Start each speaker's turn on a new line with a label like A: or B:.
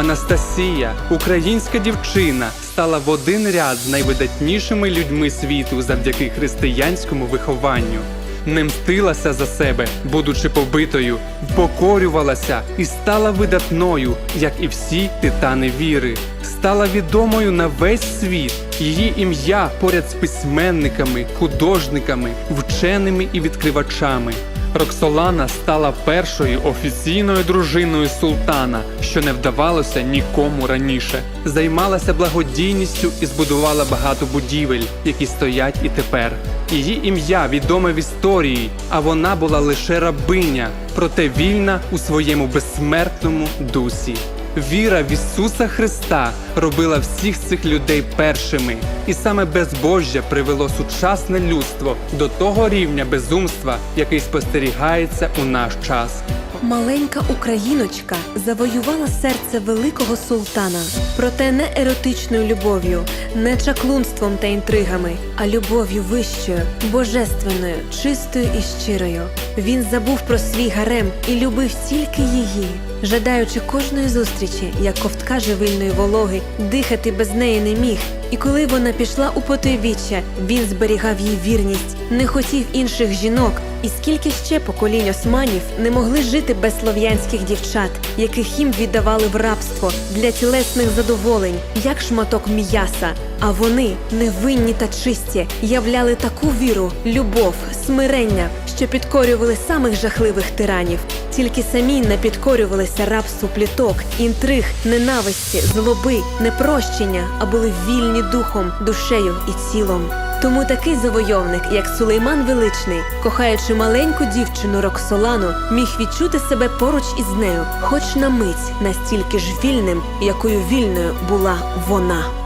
A: Анастасія, українська дівчина, стала в один ряд з найвидатнішими людьми світу завдяки християнському вихованню. Не мстилася за себе, будучи побитою, покорювалася і стала видатною, як і всі титани віри. Стала відомою на весь світ. Її ім'я поряд з письменниками, художниками, вченими і відкривачами. Роксолана стала першою офіційною дружиною султана, що не вдавалося нікому раніше. Займалася благодійністю і збудувала багато будівель, які стоять і тепер. Її ім'я відоме в історії, а вона була лише рабиня, проте вільна у своєму безсмертному дусі. Віра в Ісуса Христа робила всіх цих людей першими, і саме безбожжя привело сучасне людство до того рівня безумства, який спостерігається у наш час.
B: Маленька україночка завоювала серце великого султана, проте не еротичною любов'ю, не чаклунством та інтригами, а любов'ю вищою, божественною, чистою і щирою. Він забув про свій гарем і любив тільки її, жадаючи кожної зустрічі, як ковтка живильної вологи, дихати без неї не міг. І коли вона пішла у потойбіччя, він зберігав їй вірність, не хотів інших жінок. І скільки ще поколінь османів не могли жити без слов'янських дівчат, яких їм віддавали в рабство для тілесних задоволень, як шматок м'яса. А вони, невинні та чисті, являли таку віру, любов, смирення, що підкорювали самих жахливих тиранів. Тільки самі не підкорювалися рабству пліток, інтриг, ненависті, злоби, непрощення, а були вільні духом, душею і цілом. Тому такий завойовник, як Сулейман Величний, кохаючи маленьку дівчину Роксолану, міг відчути себе поруч із нею, хоч на мить настільки ж вільним, якою вільною була вона.